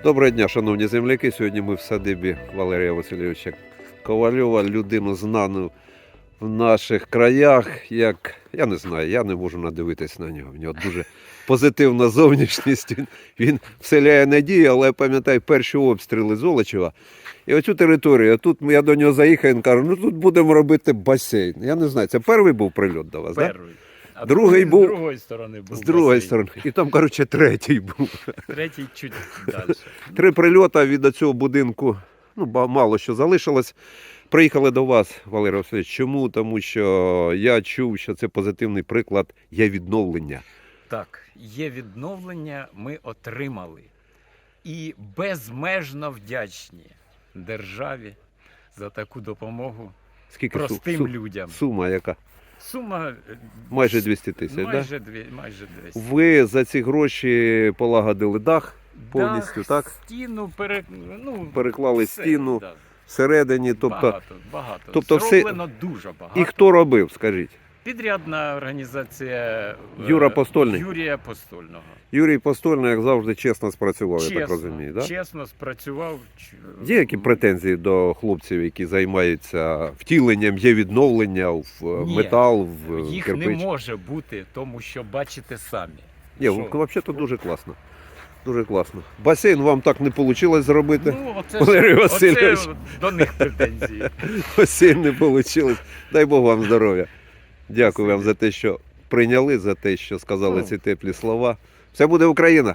Доброго дня, шановні земляки. Сьогодні ми в садибі Валерія Васильовича Ковальова, людину знану в наших краях. Як я не знаю, я не можу надивитись на нього. В нього дуже позитивна зовнішність. Він, вселяє надію, але пам'ятаю перші обстріли Золочева. І оцю територію, тут я до нього заїхав, він каже, ну тут будемо робити басейн. Я не знаю, це перший був прильот до вас? Перший. А Другий з другої сторони був. З другої басейн. сторони. І там, коротше, третій був. Третій чуть далі. Три прильота від цього будинку, ну, мало що залишилось. Приїхали до вас, Валерій Васильович. Чому? Тому що я чув, що це позитивний приклад є відновлення. Так, є відновлення, ми отримали. І безмежно вдячні державі за таку допомогу Скільки простим су- людям. сума яка? Сума е, Майже 200 тисяч, Майже, Да? дві, майже 200. Ви за ці гроші полагодили дах, повністю, Дах, так? Стіну пере... ну, переклали все, стіну да. всередині. Тобто, багато, багато. тобто все- дуже багато. і хто робив, скажіть? Підрядна організація е, Юра Постольний? Юрія Постольного. Юрій Постольний, як завжди, чесно спрацював, я так розумію. Да? чесно спрацював. Ч- Є які претензії до хлопців, які займаються втіленням, є відновлення в е, Ні, метал, в е, Їх кирпич? не може бути, тому що бачите самі. Ні, Що? взагалі то дуже класно. Дуже класно. Басейн вам так не вийшло зробити. Ну, оце, Валерій Васильович. оце до них претензії. Басейн не вийшло. Дай Бог вам здоров'я. Дякую вам за те, що прийняли, за те, що сказали Ну. ці теплі слова. Все буде Україна.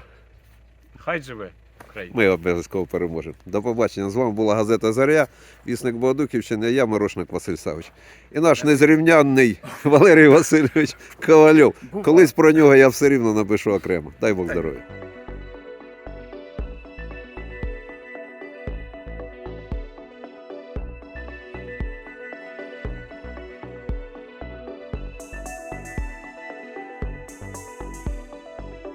Хай живе Україна. Ми обов'язково переможемо. До побачення. З вами була газета Заря, вісник Богодуківщини, я Морошник Василь Савич. І наш незрівнянний Валерій Васильович Ковальов. Колись про нього я все рівно напишу окремо. Дай Бог здоров'я.